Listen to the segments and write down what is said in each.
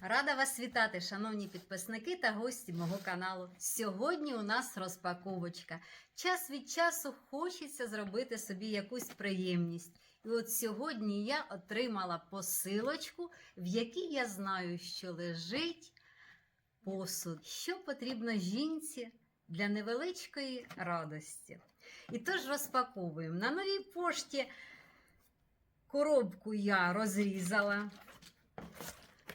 Рада вас вітати, шановні підписники та гості мого каналу. Сьогодні у нас розпаковочка. Час від часу хочеться зробити собі якусь приємність. І от сьогодні я отримала посилочку, в якій я знаю, що лежить посуд, що потрібно жінці для невеличкої радості. І тож розпаковуємо. На новій пошті коробку я розрізала.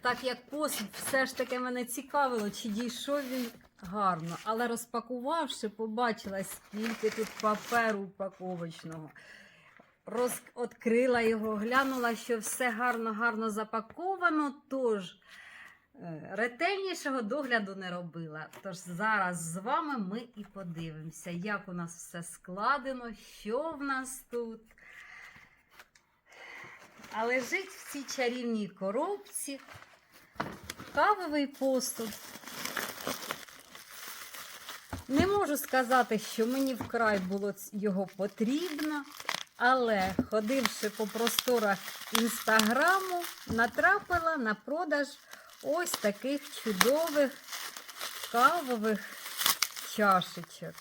Так як посуд все ж таки мене цікавило, чи дійшов він гарно. Але розпакувавши, побачила, скільки тут паперу упаковочного. Роз... Открила його, глянула, що все гарно-гарно запаковано. Тож е, ретельнішого догляду не робила. Тож зараз з вами ми і подивимося, як у нас все складено, що в нас тут. А лежить в цій чарівній коробці кавовий посуд. Не можу сказати, що мені вкрай було його потрібно, але ходивши по просторах інстаграму, натрапила на продаж ось таких чудових кавових чашечок.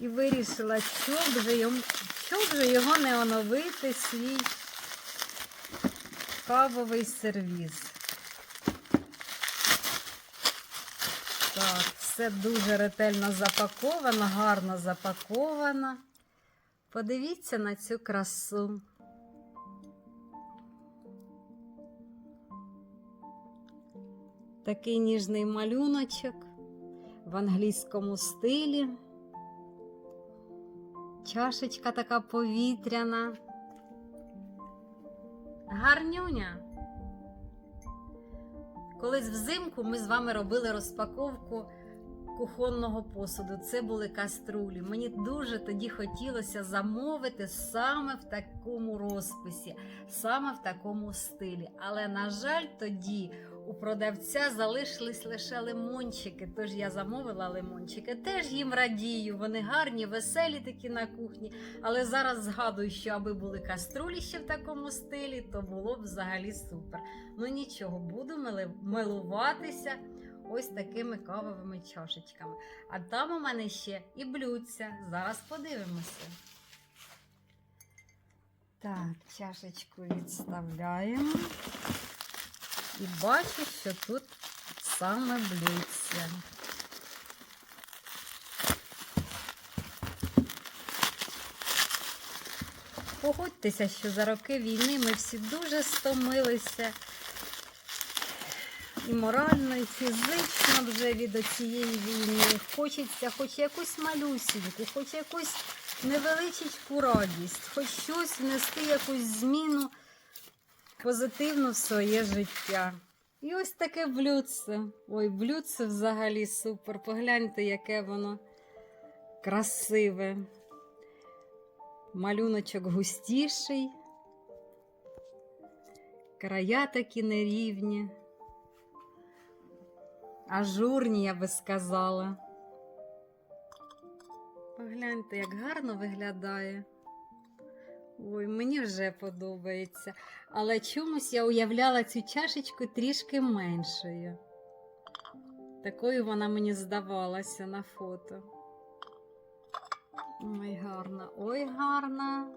І вирішила, що б же йому, що б же його не оновити свій кавовий сервіз. Так, все дуже ретельно запаковано, гарно запаковано. Подивіться на цю красу. Такий ніжний малюночок в англійському стилі. Чашечка така повітряна. Гарнюня. Колись взимку ми з вами робили розпаковку кухонного посуду. Це були каструлі. Мені дуже тоді хотілося замовити саме в такому розписі, саме в такому стилі. Але, на жаль, тоді у продавця залишились лише лимончики. Тож я замовила лимончики. Теж їм радію. Вони гарні, веселі такі на кухні. Але зараз згадую, що аби були каструлі ще в такому стилі, то було б взагалі супер. Ну нічого, буду милуватися ось такими кавовими чашечками. А там у мене ще і блюдця. Зараз подивимося. Так, чашечку відставляємо. І бачу, що тут саме блюдця. Погодьтеся, що за роки війни ми всі дуже стомилися і морально, і фізично вже від цієї війни. Хочеться хоч якусь малюсіньку, хоч якусь невеличку радість, хоч щось внести якусь зміну позитивну в своє життя. І ось таке блюдце. Ой, блюдце взагалі супер. Погляньте, яке воно красиве. Малюночок густіший, края такі нерівні, ажурні, я би сказала. Погляньте, як гарно виглядає. Ой, мені вже подобається. Але чомусь я уявляла цю чашечку трішки меншою. Такою вона мені здавалася на фото. Ой, гарна, ой, гарна.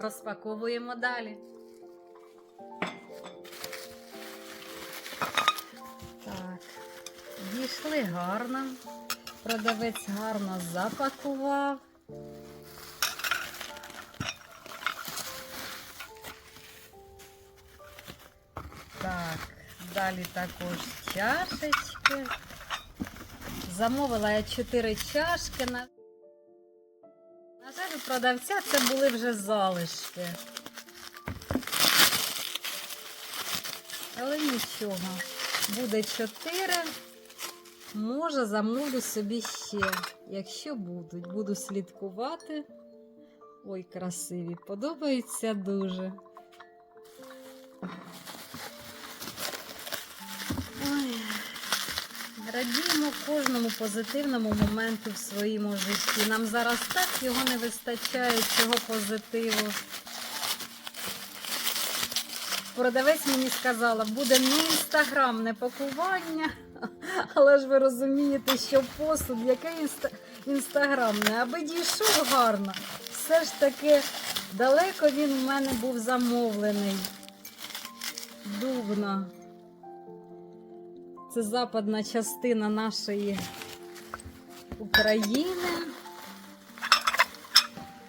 Розпаковуємо далі. Так, дійшли гарно. Продавець гарно запакував. Далі також чашечки. Замовила я 4 чашки. На, жаль, у продавця це були вже залишки. Але нічого. Буде 4. Може, замовлю собі ще, якщо будуть. Буду слідкувати. Ой, красиві. Подобаються дуже. Радіємо кожному позитивному моменту в своєму житті. Нам зараз так його не вистачає, цього позитиву. Продавець мені сказала, буде не інстаграмне пакування, але ж ви розумієте, що посуд, яке інста... інстаграмне, аби дійшов гарно. Все ж таки далеко він в мене був замовлений. Дубна. Це западна частина нашої України.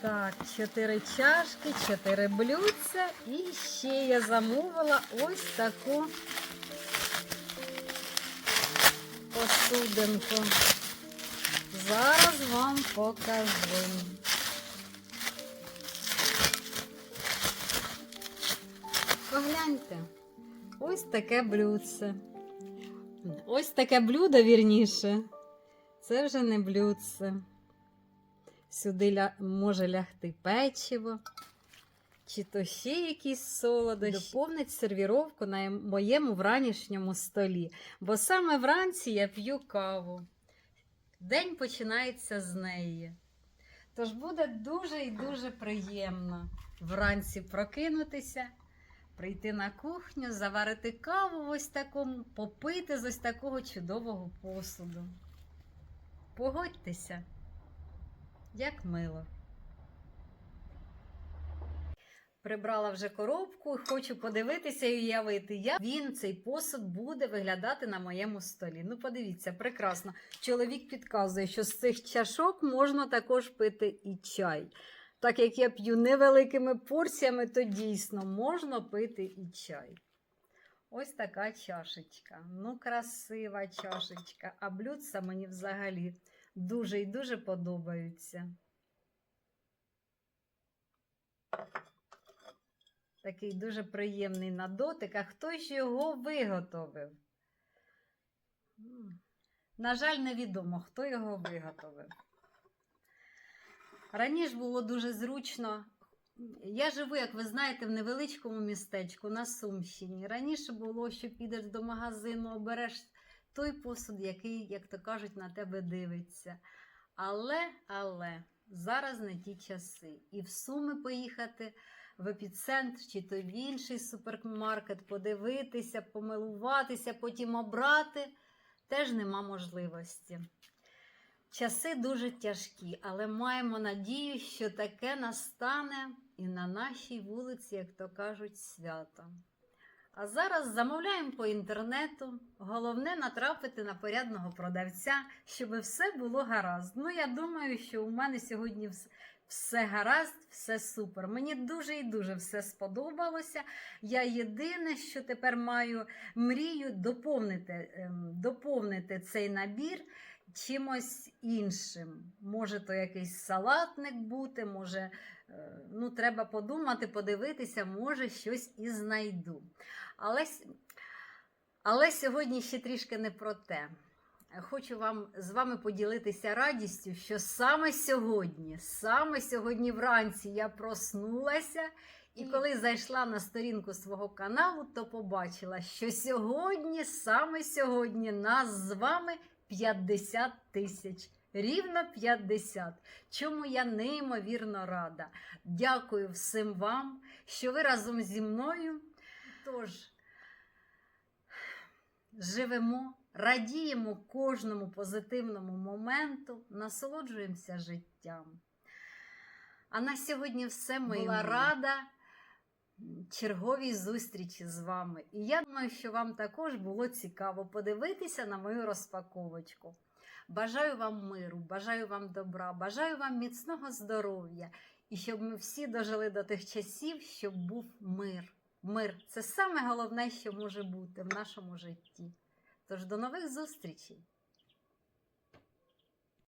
Так, чотири чашки, чотири блюдця. І ще я замовила ось таку посудинку. Зараз вам покажу. Погляньте, ось таке блюдце. Ось таке блюдо, вірніше. Це вже не блюдце. Сюди ля... може лягти печиво, чи то ще якісь солодощі. Доповнить сервіровку на моєму вранішньому столі. Бо саме вранці я п'ю каву. День починається з неї. Тож буде дуже і дуже приємно вранці прокинутися, прийти на кухню, заварити каву в ось такому, попити з ось такого чудового посуду. Погодьтеся. Як мило. Прибрала вже коробку хочу подивитися і уявити, як він, цей посуд, буде виглядати на моєму столі. Ну, подивіться, прекрасно. Чоловік підказує, що з цих чашок можна також пити і чай. Так як я п'ю невеликими порціями, то дійсно можна пити і чай. Ось така чашечка. Ну, красива чашечка. А блюдца мені взагалі дуже і дуже подобаються. Такий дуже приємний на дотик, а хто ж його виготовив? На жаль, невідомо, хто його виготовив. Раніше було дуже зручно. Я живу, як ви знаєте, в невеличкому містечку на Сумщині. Раніше було, що підеш до магазину, обереш той посуд, який, як то кажуть, на тебе дивиться. Але, але зараз не ті часи. І в Суми поїхати в епіцентр чи то в інший супермаркет, подивитися, помилуватися, потім обрати, теж нема можливості. Часи дуже тяжкі, але маємо надію, що таке настане і на нашій вулиці, як то кажуть, свято. А зараз замовляємо по інтернету. Головне натрапити на порядного продавця, щоб все було гаразд. Ну, я думаю, що у мене сьогодні все гаразд, все супер. Мені дуже і дуже все сподобалося. Я єдине, що тепер маю мрію доповнити, ем, доповнити цей набір чимось іншим. Може, то якийсь салатник бути, може, е, ну, треба подумати, подивитися, може, щось і знайду. Але, але сьогодні ще трішки не про те. Хочу вам з вами поділитися радістю, що саме сьогодні, саме сьогодні вранці я проснулася. І коли зайшла на сторінку свого каналу, то побачила, що сьогодні, саме сьогодні, нас з вами 50 тисяч. Рівно 50. Чому я неймовірно рада. Дякую всім вам, що ви разом зі мною. Тож, живемо, радіємо кожному позитивному моменту, насолоджуємося життям. А на сьогодні все була рада черговій зустрічі з вами. І я думаю, що вам також було цікаво подивитися на мою розпаковочку. Бажаю вам миру, бажаю вам добра, бажаю вам міцного здоров'я і щоб ми всі дожили до тих часів, щоб був мир. Мир це саме головне, що може бути в нашому житті. Тож до нових зустрічей!